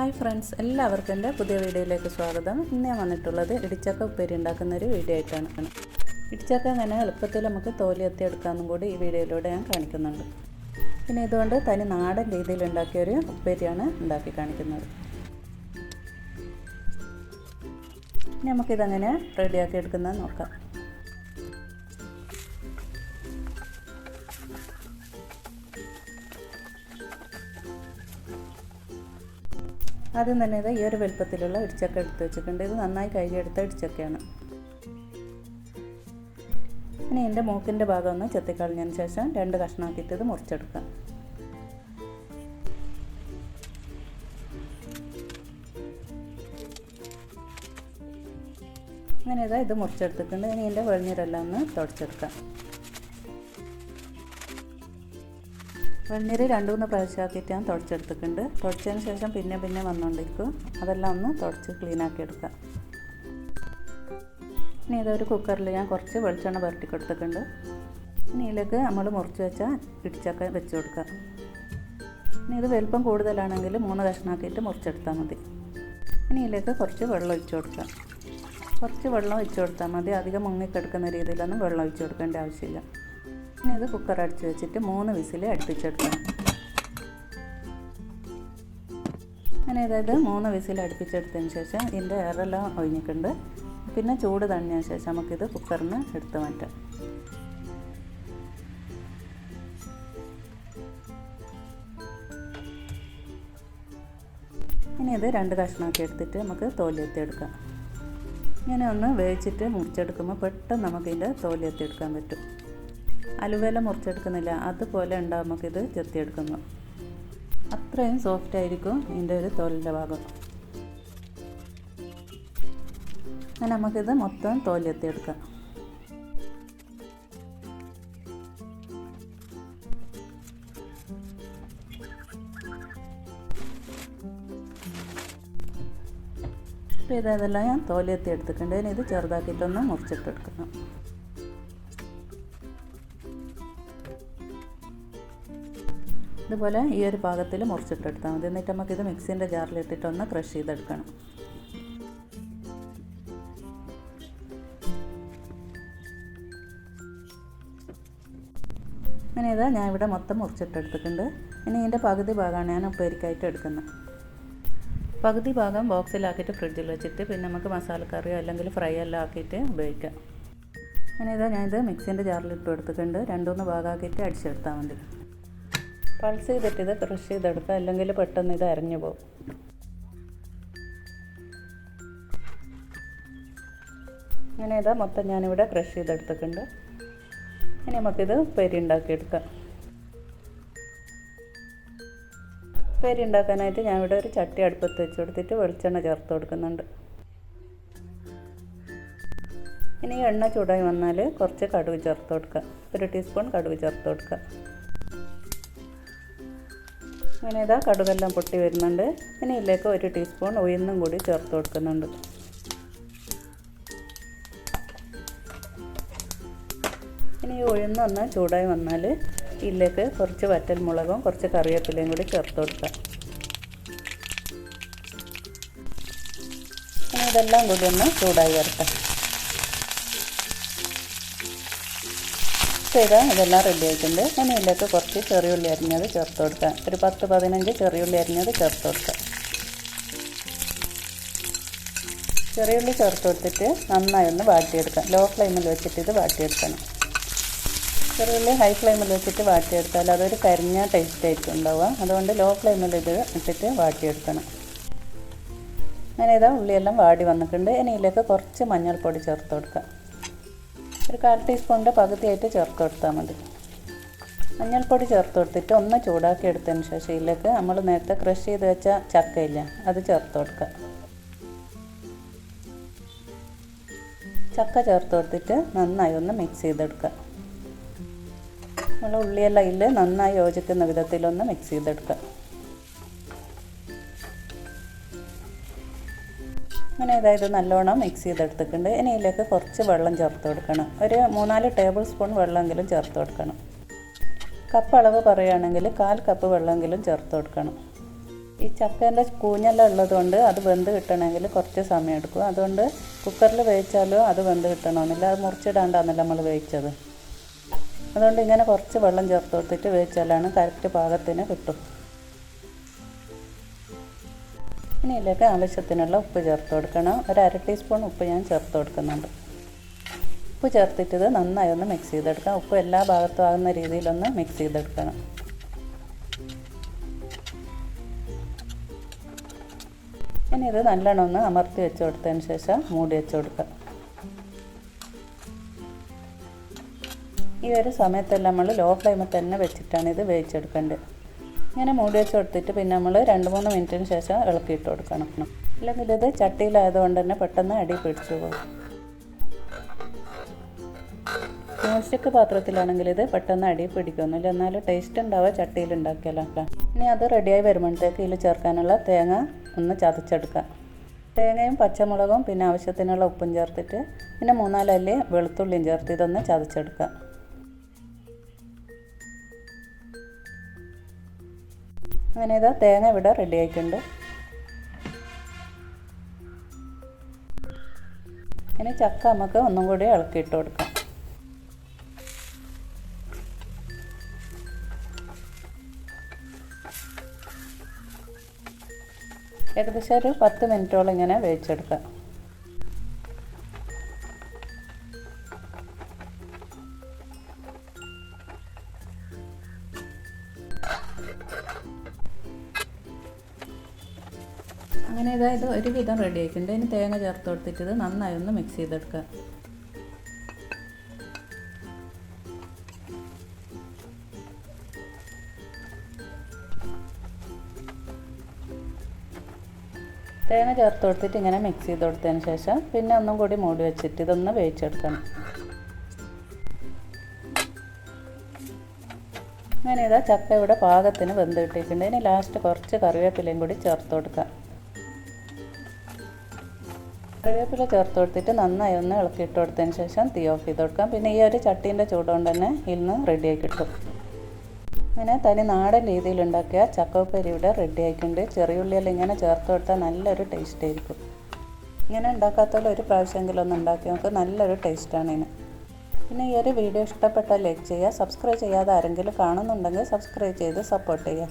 Hi friends എല്ലാവർക്കും എന്റെ പുതിയ വീഡിയോയിലേക്ക് സ്വാഗതം. ഇന്ന് ഞാൻ വന്നിട്ടുള്ളത് ഇടിച്ചക്ക ഉപ്പേരി ഉണ്ടാക്കുന്ന ഒരു വീഡിയോ ആയിട്ടാണ്. ഇടിച്ചക്ക എങ്ങനെ എളുപ്പത്തിൽ നമുക്ക് തോലി എത്തി എടുക്കാമെന്നും കൂടി ഈ വീഡിയോയിലൂടെ ഞാൻ കാണിക്കുന്നുണ്ട്. പിന്നെ ഇതുകൊണ്ട് തനി നാടൻ രീതിയിൽ ഉണ്ടാക്കിയ ഒരു ഉപ്പേരിയാണ് ഉണ്ടാക്കി കാണിക്കുന്നത്. ഇനി നമുക്കിതങ്ങനെ റെഡിയാക്കി എടുക്കുന്നത് നോക്കാം. ആദ്യം തന്നെ ഇത് ഈ ഒരു വലുപ്പത്തിലുള്ള ഇടിച്ചക്ക എടുത്ത് വെച്ചിട്ടുണ്ട്. ഇത് നന്നായി കഴുകിയെടുത്ത ഇടിച്ചക്കയാണ്. ഇനി എന്റെ മൂക്കിന്റെ ഭാഗം ഒന്ന് ചെത്തിക്കളഞ്ഞതിന് ശേഷം രണ്ട് കഷ്ണമാക്കിയിട്ട് ഇത് മുറിച്ചെടുക്കാം. അങ്ങനെ ഇതാ ഇത് മുറിച്ചെടുത്തിട്ടുണ്ട്. ഇനി എന്റെ വെളിഞ്ഞീരെല്ലാം ഒന്ന് തുടച്ചെടുക്കാം. വെണ്ണീര് രണ്ട് മൂന്ന് പ്രാവശ്യമാക്കിയിട്ട് ഞാൻ തുടച്ചെടുത്തിട്ടുണ്ട്. തുടച്ചതിന് ശേഷം പിന്നെ പിന്നെ വന്നുകൊണ്ടിരിക്കും അതെല്ലാം ഒന്ന് തുടച്ച് ക്ലീൻ ആക്കി എടുക്കാം ഇനി ഇതൊരു കുക്കറിൽ ഞാൻ കുറച്ച് വെളിച്ചെണ്ണ പുരട്ടി കൊടുത്തിട്ടുണ്ട്. ഇനി ഇതിലേക്ക് നമ്മൾ മുറിച്ച് വെച്ച ഇടിച്ചൊക്കെ വെച്ച് കൊടുക്കാം ഇനി ഇത് വലുപ്പം കൂടുതലാണെങ്കിൽ മൂന്ന് കഷ്ണമാക്കിയിട്ട് മുറിച്ചെടുത്താൽ മതി. ഇനി ഇതിലേക്ക് കുറച്ച് വെള്ളം ഒഴിച്ചു കൊടുക്കാം കുറച്ച് വെള്ളം ഒഴിച്ചു കൊടുത്താൽ മതി. അധികം മുങ്ങിക്കെടുക്കുന്ന രീതിയിലൊന്നും വെള്ളം ഒഴിച്ചു കൊടുക്കേണ്ട ആവശ്യമില്ല. ഇനി ഇത് കുക്കർ അടിച്ച് വെച്ചിട്ട് മൂന്ന് വിസിൽ അടുപ്പിച്ചെടുക്കണം. അങ്ങനെ അതായത് മൂന്ന് വിസിൽ അടുപ്പിച്ചെടുത്തതിന് ശേഷം ഇതിന്റെ എയറെല്ലാം ഒഴിഞ്ഞിട്ടുണ്ട്. പിന്നെ ചൂട് തണിഞ്ഞതിന് ശേഷം നമുക്കിത് കുക്കറിന് എടുത്ത് മാറ്റാം. ഇനി ഇത് രണ്ട് കഷ്ണമൊക്കെ എടുത്തിട്ട് നമുക്ക് തോലിയെത്തിയെടുക്കാം ഇങ്ങനെ ഒന്ന് വേവിച്ചിട്ട് മുറിച്ചെടുക്കുമ്പോൾ പെട്ടെന്ന് നമുക്കിതിന്റെ തോലിയെത്തിയെടുക്കാൻ പറ്റും. അലുവേല മുറിച്ചെടുക്കുന്നില്ല. അതുപോലെ ഉണ്ടാകും നമുക്കിത് ചെത്തിയെടുക്കുന്നു. അത്രയും സോഫ്റ്റ് ആയിരിക്കും ഇതിന്റെ ഒരു തോലിന്റെ ഭാഗം. അങ്ങനെ നമുക്കിത് മൊത്തം തോലെത്തിയെടുക്കാം ഇപ്പോൾ ഇതെല്ലാം ഞാൻ തോലെത്തി എടുത്തിട്ടുണ്ട് ഇനി ഇത് ചെറുതാക്കിയിട്ടൊന്ന് മുറിച്ചിട്ടെടുക്കണം. ഇതുപോലെ ഈ ഒരു പാകത്തിൽ മുറിച്ചിട്ടെടുത്താൽ മതി. എന്നിട്ട് നമുക്ക് നമുക്കിത് മിക്സിന്റെ ജാറിലിട്ടിട്ടൊന്ന് ക്രഷ് ചെയ്തെടുക്കണം. അങ്ങനെ ഇതാ ഞാൻ ഇവിടെ മൊത്തം മുറിച്ചിട്ടെടുത്തിട്ടുണ്ട്. ഇനി ഇതിന്റെ പകുതി ഭാഗമാണ് ഞാൻ ഉപ്പേരിക്കായിട്ട് എടുക്കുന്നത്. പകുതി ഭാഗം ബോക്സിലാക്കിയിട്ട് ഫ്രിഡ്ജിൽ വെച്ചിട്ട് പിന്നെ നമുക്ക് മസാലക്കറിയോ അല്ലെങ്കിൽ ഫ്രൈ എല്ലാം ആക്കിയിട്ട് ഉപയോഗിക്കാം. അങ്ങനെ ഇതാ ഞാനിത് മിക്സിന്റെ ജാറിലിട്ട് എടുത്തിട്ടുണ്ട് രണ്ടുമൂന്ന് ഭാഗമാക്കിയിട്ട് അടിച്ചെടുത്താൽ മതി. പൾസ് ചെയ്തിട്ട് ഇത് ക്രഷ് ചെയ്തെടുക്കുക. അല്ലെങ്കിൽ പെട്ടെന്ന് ഇത് അരഞ്ഞു പോകും. അങ്ങനെ ഇതാ മൊത്തം ഞാനിവിടെ ക്രഷ് ചെയ്തെടുത്തിട്ടുണ്ട്. ഇനി നമുക്കിത് പെരി ഉണ്ടാക്കിയെടുക്കാം. പെരി ഉണ്ടാക്കാനായിട്ട് ഞാനിവിടെ ഒരു ചട്ടി അടുപ്പത്ത് വെച്ച് കൊടുത്തിട്ട് വെളിച്ചെണ്ണ ചേർത്ത് കൊടുക്കുന്നുണ്ട്. ഇനി എണ്ണ ചൂടായി വന്നാൽ കുറച്ച് കടുക് ചേർത്ത് കൊടുക്കുക ഒരു ടീസ്പൂൺ കടുക് ചേർത്ത് കൊടുക്കുക അങ്ങനെ ഇതാ കടുകെല്ലാം പൊട്ടി വരുന്നുണ്ട്. ഇനി ഇതിലേക്ക് ഒരു ടീസ്പൂൺ ഉയർന്നും കൂടി ചേർത്ത് കൊടുക്കുന്നുണ്ട്. ഇനി ഈ ഉഴുന്നൊന്ന് ചൂടായി വന്നാൽ ഇതിലേക്ക് കുറച്ച് വറ്റൽ മുളകും കുറച്ച് കറിവേപ്പിലയും കൂടി ചേർത്ത് കൊടുക്കാം. ഇനി ഇതെല്ലാം കൂടി ഒന്ന് ചൂടായി വരട്ടെ. ചെയ്ത ഇതെല്ലാം റെഡി ആയിട്ടുണ്ട്. ഇനി ഇതിലേക്ക് കുറച്ച് ചെറിയുള്ളി അരിഞ്ഞത് ചേർത്ത് കൊടുക്കാം ഒരു പത്ത് പതിനഞ്ച് ചെറിയുള്ളി അരിഞ്ഞത് ചേർത്ത് കൊടുക്കാം ചെറിയുള്ളി ചേർത്ത് കൊടുത്തിട്ട് നന്നായി ഒന്ന് വാട്ടിയെടുക്കാം. ലോ ഫ്ലെയിമിൽ വെച്ചിട്ട് ഇത് വാട്ടിയെടുക്കണം. ചെറിയുള്ളി ഹൈ ഫ്ലെയിമിൽ വെച്ചിട്ട് വാട്ടിയെടുത്താൽ അതൊരു കരിഞ്ഞ ടേസ്റ്റ് ആയിരിക്കും ഉണ്ടാവുക. അതുകൊണ്ട് ലോ ഫ്ലെയിമിൽ ഇത് ഇട്ടിട്ട് വാട്ടിയെടുക്കണം. അങ്ങനെ ഇതാ ഉള്ളിയെല്ലാം വാടി വന്നിട്ടുണ്ട്. ഇനി ഇതിലേക്ക് കുറച്ച് മഞ്ഞൾപ്പൊടി ചേർത്ത് കൊടുക്കാം. ഒരു കാൽ ടീസ്പൂണിന്റെ പകുതിയായിട്ട് ചേർത്ത് കൊടുത്താൽ മതി. മഞ്ഞൾപ്പൊടി ചേർത്ത് കൊടുത്തിട്ട് ഒന്ന് ചൂടാക്കി എടുത്തതിന് ശേഷം ഇതിലേക്ക് നമ്മൾ നേരത്തെ ക്രഷ് ചെയ്ത് വെച്ച ചക്കയില്ല അത് ചേർത്ത് കൊടുക്കുക. ചക്ക ചേർത്ത് കൊടുത്തിട്ട് നന്നായി ഒന്ന് മിക്സ് ചെയ്തെടുക്കുക. നമ്മൾ ഉള്ളിയെല്ലാം ഇല്ല നന്നായി യോജിക്കുന്ന വിധത്തിലൊന്ന് മിക്സ് ചെയ്തെടുക്കുക. അതായത് നല്ലോണം മിക്സ് ചെയ്തെടുത്തിട്ടുണ്ട്. ഇനി ഇതിലേക്ക് കുറച്ച് വെള്ളം ചേർത്ത് കൊടുക്കണം. ഒരു മൂന്നാൽ ടേബിൾ സ്പൂൺ വെള്ളമെങ്കിലും ചേർത്ത് കൊടുക്കണം. കപ്പ് അളവ് പറയുകയാണെങ്കിൽ കാൽ കപ്പ് വെള്ളമെങ്കിലും ചേർത്ത് കൊടുക്കണം. ഈ ചക്കേന്റെ കൂഞ്ഞെല്ലാം ഉള്ളതുകൊണ്ട് അത് വെന്ത് കിട്ടണമെങ്കിൽ കുറച്ച് സമയം എടുക്കും. അതുകൊണ്ട് കുക്കറിൽ വേവിച്ചാലും അത് വെന്ത് കിട്ടണമെന്നില്ല. അത് മുറിച്ചിടാണ്ടാന്നല്ല നമ്മൾ വേവിച്ചത്. അതുകൊണ്ട് ഇങ്ങനെ കുറച്ച് വെള്ളം ചേർത്ത് കൊടുത്തിട്ട് വേവിച്ചാലാണ് കറക്റ്റ് പാകത്തിന് കിട്ടും. ഇനി ഇതിലേക്ക് ആവശ്യത്തിനുള്ള ഉപ്പ് ചേർത്ത് കൊടുക്കണം. ഒരു അര ടീസ്പൂൺ ഉപ്പ് ഞാൻ ചേർത്ത് കൊടുക്കുന്നുണ്ട്. ഉപ്പ് ചേർത്തിട്ട് ഇത് നന്നായി ഒന്ന് മിക്സ് ചെയ്തെടുക്കാം ഉപ്പ് എല്ലാ ഭാഗത്തും ആകുന്ന രീതിയിലൊന്ന് മിക്സ് ചെയ്തെടുക്കണം. ഇനി ഇത് നല്ലോണം ഒന്ന് അമർത്തി വെച്ച് കൊടുത്തതിന് ശേഷം മൂടി വെച്ച് കൊടുക്കുക. ഈ ഒരു സമയത്തെല്ലാം നമ്മൾ ലോ ഫ്ലെയിമിൽ തന്നെ വെച്ചിട്ടാണ് ഇത് വേവിച്ചെടുക്കേണ്ടത്. ഇങ്ങനെ മൂടി വെച്ച് കൊടുത്തിട്ട് പിന്നെ നമ്മൾ രണ്ട് മൂന്ന് മിനിറ്റിന് ശേഷം ഇളക്കിയിട്ട് കൊടുക്കണം. അല്ലെങ്കിൽ ഇത് ചട്ടിയിലായതുകൊണ്ട് തന്നെ പെട്ടെന്ന് അടി പിടിച്ചു പോകും. നോൺ സ്റ്റിക്ക് പാത്രത്തിലാണെങ്കിൽ ഇത് പെട്ടെന്ന് അടി പിടിക്കുന്നില്ല. എന്നാലും ടേസ്റ്റ് ഉണ്ടാവുക ചട്ടിയിൽ ഉണ്ടാക്കിയാലോ ഇനി അത് റെഡിയായി വരുമ്പോഴത്തേക്ക് ഇതിൽ ചേർക്കാനുള്ള തേങ്ങ ഒന്ന് ചതച്ചെടുക്കുക. തേങ്ങയും പച്ചമുളകും പിന്നെ ആവശ്യത്തിനുള്ള ഉപ്പും ചേർത്തിട്ട് പിന്നെ മൂന്നാലല്ലേ വെളുത്തുള്ളിയും ചേർത്ത് ഇതൊന്ന് ചതച്ചെടുക്കുക. അങ്ങനെ ഇതാ തേങ്ങ ഇവിടെ റെഡി ആയിട്ടുണ്ട്. ഇനി ചക്ക നമുക്ക് ഒന്നും കൂടി ഇളക്കിയിട്ട് കൊടുക്കാം. ഏകദേശം ഒരു പത്ത് മിനിറ്റോളം ഇങ്ങനെ വേവിച്ചെടുക്കാം. അങ്ങനെ ഇതായത് ഒരുവിധം റെഡി ആയിട്ടുണ്ട്. ഇനി തേങ്ങ ചേർത്ത് കൊടുത്തിട്ട് ഇത് നന്നായി ഒന്ന് മിക്സ് ചെയ്തെടുക്കുക തേങ്ങ ചേർത്ത് കൊടുത്തിട്ട് ഇങ്ങനെ മിക്സ് ചെയ്ത് കൊടുത്തതിന് ശേഷം പിന്നെ ഒന്നും കൂടി മൂടി വെച്ചിട്ട് ഇതൊന്ന് വേവിച്ചെടുക്കണം. അങ്ങനെ ഇതാ ചക്ക ഇവിടെ പാകത്തിന് വെന്ത് കിട്ടിയിട്ടുണ്ട്. ഇനി ലാസ്റ്റ് കുറച്ച് കറിവേപ്പിലയും കൂടി ചേർത്ത് കൊടുക്കാം. കറിവേപ്പില ചേർത്ത് കൊടുത്തിട്ട് നന്നായി ഒന്ന് ഇളക്കിയിട്ട് കൊടുത്തതിന് ശേഷം തീ ഓഫ് ചെയ്ത് കൊടുക്കാം. പിന്നെ ഈ ഒരു ചട്ടീന്റെ ചൂടുകൊണ്ട് തന്നെ ഇന്ന് റെഡിയായി കിട്ടും അങ്ങനെ തനി നാടൻ രീതിയിൽ ഉണ്ടാക്കിയ ചക്കപ്പരി ഇവിടെ റെഡി ആയിട്ടുണ്ട് ചെറിയുള്ളിയെല്ലാം ഇങ്ങനെ ചേർത്ത് കൊടുത്താൽ നല്ലൊരു ടേസ്റ്റ് ആയിരിക്കും. ഇങ്ങനെ ഉണ്ടാക്കാത്തതിൽ ഒരു പ്രാവശ്യമെങ്കിലും ഒന്ന് ഉണ്ടാക്കി നമുക്ക് നല്ലൊരു ടേസ്റ്റാണ് ഇതിന്. പിന്നെ ഈ ഒരു വീഡിയോ ഇഷ്ടപ്പെട്ടാൽ ലൈക്ക് ചെയ്യുക സബ്സ്ക്രൈബ് ചെയ്യാതെ ആരെങ്കിലും കാണുന്നുണ്ടെങ്കിൽ സബ്സ്ക്രൈബ് ചെയ്ത് സപ്പോർട്ട് ചെയ്യുക.